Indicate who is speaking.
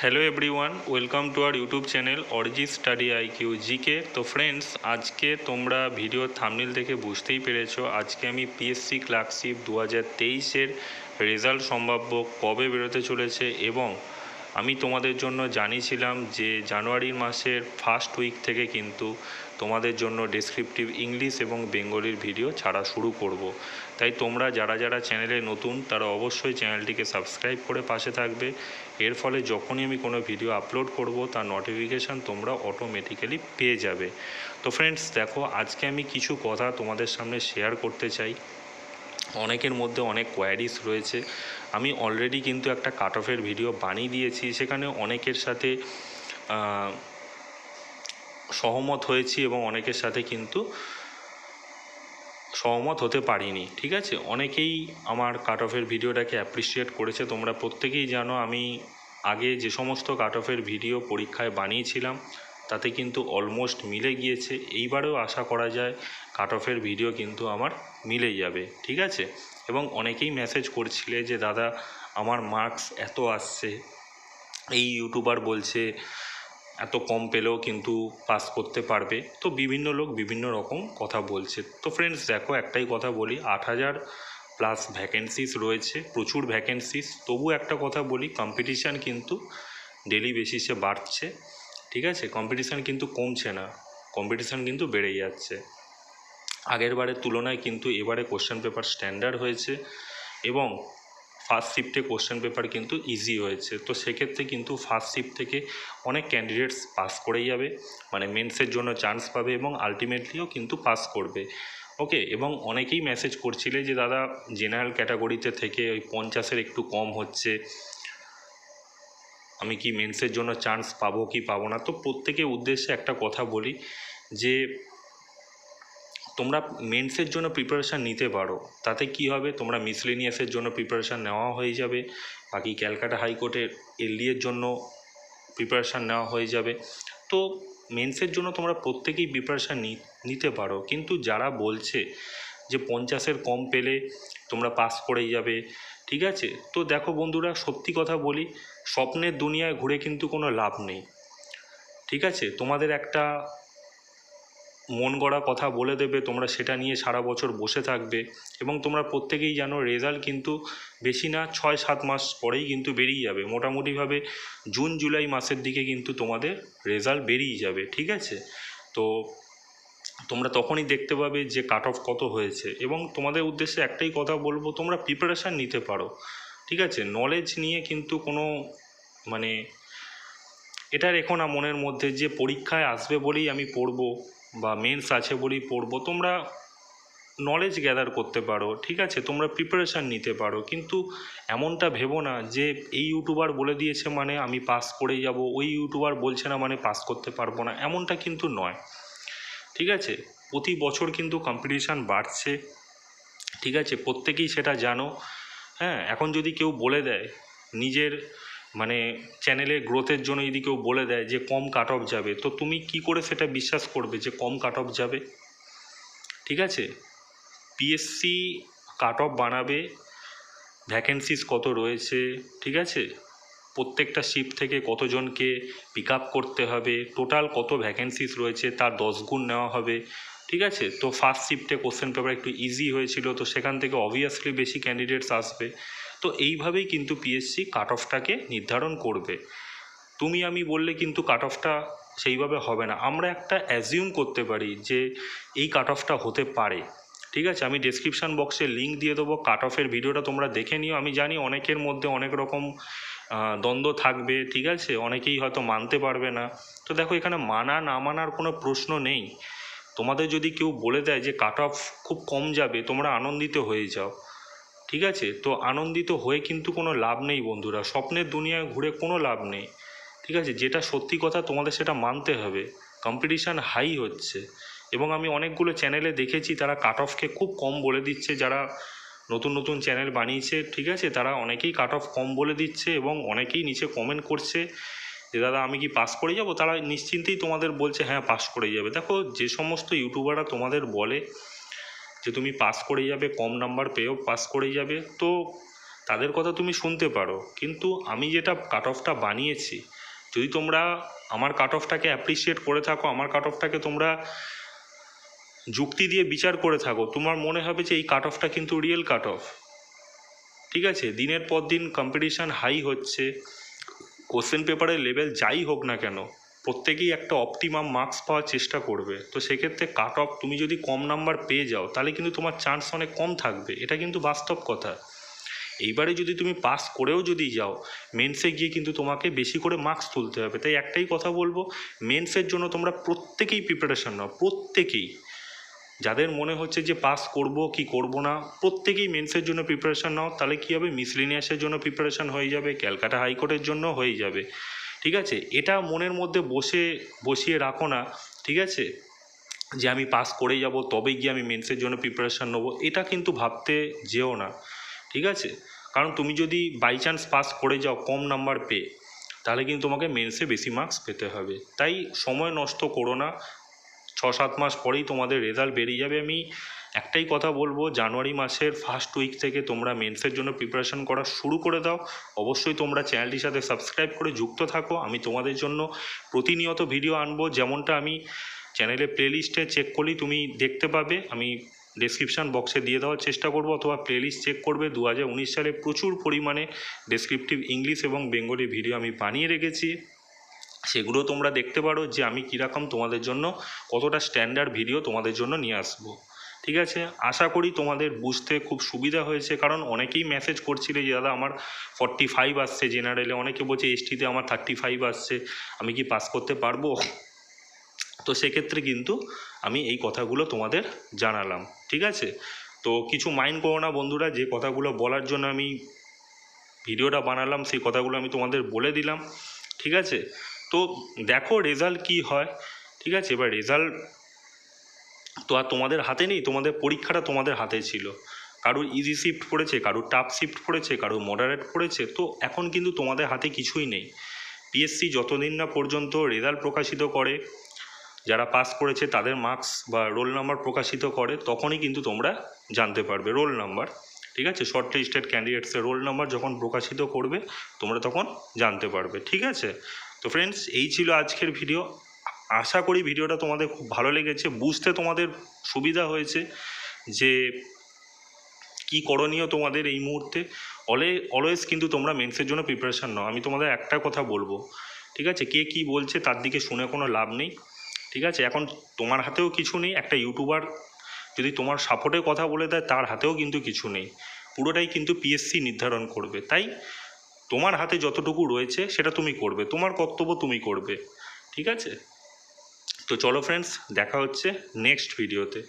Speaker 1: Hello everyone welcome to our YouTube channel অরিজি study IQ GK তো friends আজকে তোমরা video থামনিল দেখে বুঝতেই পেরেছ, আজকে আমি পিএসসি ক্লার্কশিপ দু হাজার তেইশের রেজাল্ট সম্ভাব্য কবে বেরোতে চলেছে এবং আমি তোমাদের জন্য জানিয়েছিলাম যে জানুয়ারির মাসের ফার্স্ট উইক থেকে কিন্তু তোমাদের জন্য ডেসক্রিপটিভ ইংলিশ এবং বেঙ্গলির ভিডিও ছাড়া শুরু করব। তাই তোমরা যারা যারা চ্যানেলে নতুন, তারা অবশ্যই চ্যানেলটিকে সাবস্ক্রাইব করে পাশে থাকবে এর ফলে যখনই আমি কোনো ভিডিও আপলোড করব, তার নোটিফিকেশান তোমরা অটোমেটিক্যালি পেয়ে যাবে। তো ফ্রেন্ডস দেখো, আজকে আমি কিছু কথা তোমাদের সামনে শেয়ার করতে চাই। অনেকের মধ্যে অনেক কোয়ারিস রয়েছে। আমি অলরেডি কিন্তু একটা কাট অফের ভিডিও বানিয়ে দিয়েছি, সেখানে অনেকের সাথে সহমত হয়েছি এবং অনেকের সাথে কিন্তু সহমত হতে পারিনি, ঠিক আছে? অনেকেই আমার কাট অফের ভিডিওটাকে অ্যাপ্রিসিয়েট করেছে। তোমরা প্রত্যেকেই জানো আমি আগে যে সমস্ত কাট অফের ভিডিও পরীক্ষায় বানিয়েছিলাম, তাতে কিন্তু অলমোস্ট মিলে গিয়েছে। এইবারেও আশা করা যায় কাট অফের ভিডিও কিন্তু আমার মিলে যাবে, ঠিক আছে? এবং অনেকেই মেসেজ করছিলে যে, দাদা, আমার মার্কস এত আসছে। এই ইউটিউবার বলছে এত কম পেলেও কিন্তু পাস করতে পারবে। তো বিভিন্ন লোক বিভিন্ন রকম কথা বলছে। তো ফ্রেন্ডস দেখো একটাই কথা বলি, আট হাজার প্লাস ভ্যাকেন্সিস রয়েছে, প্রচুর ভ্যাকেন্সিস তবু একটা কথা বলি কম্পিটিশান কিন্তু ডেলি বেসিসে বাড়ছে, ঠিক আছে? কম্পিটিশান কিন্তু কমছে না কম্পিটিশান কিন্তু বেড়ে যাচ্ছে। আগের বারের তুলনায় কিন্তু এবারে কোশ্চেন পেপার স্ট্যান্ডার্ড হয়েছে এবং ফার্স্ট শিফটে কোশ্চেন পেপার কিন্তু ইজি হয়েছে। তো সেক্ষেত্রে কিন্তু ফার্স্ট শিফট থেকে অনেক ক্যান্ডিডেটস পাস করেই যাবে। মানে মেন্সের জন্য চান্স পাবে এবং আলটিমেটলিও কিন্তু পাস করবে। ওকে এবং অনেকেই মেসেজ করছিলে যে, দাদা জেনারেল ক্যাটাগরিতে থেকে ওই পঞ্চাশের একটু কম হচ্ছে। আমি কি মেন্সের জন্য চান্স পাবো কি পাবো না? তো প্রত্যেকের উদ্দেশ্যে একটা কথা বলি যে তোমরা মেন্সের জন্য প্রিপারেশান নিতে পারো। তাতে কি হবে? তোমরা মিসলেনিয়াসের জন্য প্রিপারেশান নেওয়া হয়ে যাবে। বাকি ক্যালকাটা হাইকোর্টের এলডিএর জন্য প্রিপারেশান নেওয়া হয়ে যাবে। তো মেন্সের জন্য তোমরা প্রত্যেকেই প্রিপারেশান নিতে পারো। কিন্তু যারা বলছে যে পঞ্চাশের কম পেলে তোমরা পাস করেই যাবে, ঠিক আছে? তো দেখো বন্ধুরা, সত্যি কথা বলি, স্বপ্নের দুনিয়ায় ঘুরে কিন্তু কোনো লাভ নেই। ঠিক আছে? তোমাদের একটা মন গড়া কথা বলে দেবে, তোমরা সেটা নিয়ে সারা বছর বসে থাকবে এবং তোমরা প্রত্যেকেই জানো রেজাল্ট কিন্তু বেশি না, ছয় সাত মাস পরেই কিন্তু বেরিয়ে যাবে। মোটামুটিভাবে জুন, জুলাই মাসের দিকে কিন্তু তোমাদের রেজাল্ট বেরিয়ে যাবে, ঠিক আছে? তো তোমরা তখনই দেখতে পাবে যে কাট অফ কত হয়েছে এবং তোমাদের উদ্দেশ্যে একটাই কথা বলব, তোমরা প্রিপারেশান নিতে পারো, ঠিক আছে? নলেজ নিয়ে কিন্তু কোনো মানে এটা রেখো না মনের মধ্যে যে পরীক্ষায় আসবে বলেই আমি পড়ব বা মেন্স আছে বলেই পড়ব, তোমরা নলেজ গ্যাদার করতে পারো, ঠিক আছে? তোমরা প্রিপারেশান নিতে পারো, কিন্তু এমনটা ভেবো না যে এই ইউটিউবার বলে দিয়েছে মানে আমি পাস করেই যাব, ওই ইউটিউবার বলছে না মানে পাস করতে পারব না, এমনটা কিন্তু নয়, ঠিক আছে? প্রতি বছর কিন্তু কম্পিটিশান বাড়ছে, ঠিক আছে? প্রত্যেকেই সেটা জানো হ্যাঁ? এখন যদি কেউ বলে দেয়, নিজের মানে চ্যানেলের গ্রোথের জন্য যদি কেউ বলে দেয় যে কম কাট অফ যাবে, তো তুমি কি করে সেটা বিশ্বাস করবে যে কম কাট অফ যাবে? ঠিক আছে? পিএসসি কাট অফ বানাবে ভ্যাকেন্সিস কত রয়েছে, ঠিক আছে? প্রত্যেকটা শিফট থেকে কতজনকে পিক আপ করতে হবে টোটাল কত ভ্যাকেন্সিস রয়েছে, তার দশ গুণ নেওয়া হবে, ঠিক আছে? তো ফার্স্ট শিফটে কোশ্চেন পেপার একটু ইজি হয়েছিল, তো সেখান থেকে অবভিয়াসলি বেশি ক্যান্ডিডেটস আসবে। তো এইভাবেই কিন্তু পিএসসি কাট অফটাকে নির্ধারণ করবে। তুমি আমি বললে কিন্তু কাট অফটা সেইভাবে হবে না। আমরা একটা অ্যাজিউম করতে পারি যে এই কাট অফটা হতে পারে। ঠিক আছে? আমি ডেসক্রিপশান বক্সে লিঙ্ক দিয়ে দেবো। কাট অফের ভিডিওটা তোমরা দেখে নিও। আমি জানি অনেকের মধ্যে অনেক রকম দ্বন্দ্ব থাকবে। ঠিক আছে? অনেকেই হয়তো মানতে পারবে না। তো দেখো, এখানে মানা না মানার কোনো প্রশ্ন নেই। তোমাদের যদি কেউ বলে দেয় যে কাট অফ খুব কম যাবে, তোমরা আনন্দিত হয়ে যাও। ঠিক আছে? তো আনন্দিত হয়ে কিন্তু কোনো লাভ নেই বন্ধুরা। স্বপ্নের দুনিয়ায় ঘুরে কোনো লাভ নেই। ঠিক আছে? যেটা সত্যি কথা তোমাদের সেটা মানতে হবে। কম্পিটিশান হাই হচ্ছে। এবং আমি অনেকগুলো চ্যানেলে দেখেছি, তারা কাট অফকে খুব কম বলে দিচ্ছে। যারা নতুন নতুন চ্যানেল বানিয়েছে, ঠিক আছে? তারা অনেকেই কাট অফ কম বলে দিচ্ছে এবং অনেকেই নিচে কমেন্ট করছে যে, দাদা, আমি কি পাস করে যাব? তারা নিশ্চিন্তেই তোমাদের বলছে হ্যাঁ পাস করে যাবে। দেখো, যে সমস্ত ইউটিউবাররা তোমাদের বলে যে তুমি পাস করে যাবে, কম নাম্বার পেয়েও পাস করে যাবে, তো তাদের কথা তুমি শুনতে পারো। কিন্তু আমি যেটা কাট অফটা বানিয়েছি, যদি তোমরা আমার কাট অফটাকে অ্যাপ্রিসিয়েট করে থাকো, আমার কাট অফটাকে তোমরা যুক্তি দিয়ে বিচার করে থাকো, তোমার মনে হবে যে এই কাট অফটা কিন্তু রিয়েল কাট অফ ঠিক আছে? দিনের পর দিন কম্পিটিশান হাই হচ্ছে কোশ্চেন পেপারের লেভেল যাই হোক না কেন প্রত্যেকেই একটা অপটিমাম মার্কস পাওয়ার চেষ্টা করবে। তো সেক্ষেত্রে কাট অফ তুমি যদি কম নাম্বার পেয়ে যাও, তাহলে কিন্তু তোমার চান্স অনেক কম থাকবে। এটা কিন্তু বাস্তব কথা। এইবারে যদি তুমি পাস করেও যদি যাও মেন্সে গিয়ে কিন্তু তোমাকে বেশি করে মার্কস তুলতে হবে। তাই একটাই কথা বলব মেন্সের জন্য তোমরা প্রত্যেকেই প্রিপারেশন নাও, প্রত্যেকেই। যাদের মনে হচ্ছে যে পাস করব কি করব না, প্রত্যেকেই মেন্সের জন্য প্রিপারেশান নাও। তাহলে কী হবে? মিসলিনিয়াসের জন্য প্রিপারেশান হয়ে যাবে, ক্যালকাটা হাইকোর্টের জন্য হয়ে যাবে। ঠিক আছে? এটা মনের মধ্যে বসে, বসিয়ে রাখো না, ঠিক আছে? যে আমি পাস করে যাব তবে গিয়ে আমি মেন্সের জন্য প্রিপারেশান নেব, এটা কিন্তু ভাবতে যেও না, ঠিক আছে? কারণ তুমি যদি বাই চান্স পাস করে যাও, কম নাম্বার পেয়ে, তাহলে কিন্তু তোমাকে মেন্সে বেশি মার্কস পেতে হবে। তাই সময় নষ্ট করো না ছ সাত মাস পরেই তোমাদের রেজাল্ট বেরিয়ে যাবে। আমি একটাই কথা বলব, জানুয়ারি মাসের ফার্স্ট উইক থেকে তোমরা মেন্সের জন্য প্রিপারেশন করা শুরু করে দাও। অবশ্যই তোমরা চ্যানেলটির সাথে সাবস্ক্রাইব করে যুক্ত থাকো। আমি তোমাদের জন্য প্রতিনিয়ত ভিডিও আনব। যেমনটা আমি চ্যানেলের প্লেলিস্টে চেক করলেই তুমি দেখতে পাবে। আমি ডেসক্রিপশান বক্সে দিয়ে দেওয়ার চেষ্টা করব। অথবা প্লেলিস্ট চেক করবে। দু হাজার উনিশ সালে প্রচুর পরিমাণে ডেসক্রিপটিভ ইংলিশ এবং বেঙ্গলি ভিডিও আমি বানিয়ে রেখেছি। সেগুলো তোমরা দেখতে পারো যে আমি কীরকম তোমাদের জন্য কতটা স্ট্যান্ডার্ড ভিডিও তোমাদের জন্য নিয়ে আসব। ঠিক আছে? আশা করি তোমাদের বুঝতে খুব সুবিধা হয়েছে, কারণ অনেকেই মেসেজ করছিলে যে, দাদা, আমার ফর্টি ফাইভ আসছে জেনারেলে অনেকে বলছে এসটিতে আমার থার্টি ফাইভ আসছে, আমি কি পাস করতে পারব? তো সেক্ষেত্রে কিন্তু আমি এই কথাগুলো তোমাদের জানালাম, ঠিক আছে? তো কিছু মাইন্ড করো না বন্ধুরা, যে কথাগুলো বলার জন্য আমি ভিডিওটা বানালাম, সেই কথাগুলো আমি তোমাদের বলে দিলাম, ঠিক আছে? তো দেখো রেজাল্ট কি হয়, ঠিক আছে? এবার রেজাল্ট তো আর তোমাদের হাতে নেই, তোমাদের পরীক্ষাটা তোমাদের হাতে ছিল। কারোর ইজি শিফট পড়েছে, কারোর টাফ শিফট পড়েছে, কারোর মডারেট পড়েছে, তো এখন কিন্তু তোমাদের হাতে কিছুই নেই। পিএসসি যতদিন না পর্যন্ত রেজাল্ট প্রকাশিত করে, যারা পাস করেছে তাদের মার্কস বা রোল নাম্বার প্রকাশিত করে, তখনই কিন্তু তোমরা জানতে পারবে রোল নাম্বার ঠিক আছে? শর্ট লিস্টেড ক্যান্ডিডেটসের রোল নাম্বার যখন প্রকাশিত করবে, তোমরা তখন জানতে পারবে, ঠিক আছে? তো ফ্রেন্ডস এই ছিল আজকের ভিডিও আশা করি ভিডিওটা তোমাদের খুব ভালো লেগেছে, বুঝতে তোমাদের সুবিধা হয়েছে যে কি করণীয় তোমাদের এই মুহূর্তে। অলে অলওয়েজ কিন্তু তোমরা মেন্সের জন্য প্রিপারেশান নাও। আমি তোমাদের একটা কথা বলব, ঠিক আছে? কে কি বলছে তার দিকে শুনে কোনো লাভ নেই, ঠিক আছে? এখন তোমার হাতেও কিছু নেই, একটা ইউটিউবার যদি তোমার সাপোর্টে কথা বলে দেয়, তার হাতেও কিন্তু কিছু নেই। পুরোটাই কিন্তু পিএসসি নির্ধারণ করবে। তাই তোমার হাতে যতটুকু রয়েছে, সেটা তুমি করবে। তোমার কর্তব্য তুমি করবে, ঠিক আছে? তো চলো ফ্রেন্ডস দেখা হচ্ছে নেক্সট ভিডিওতে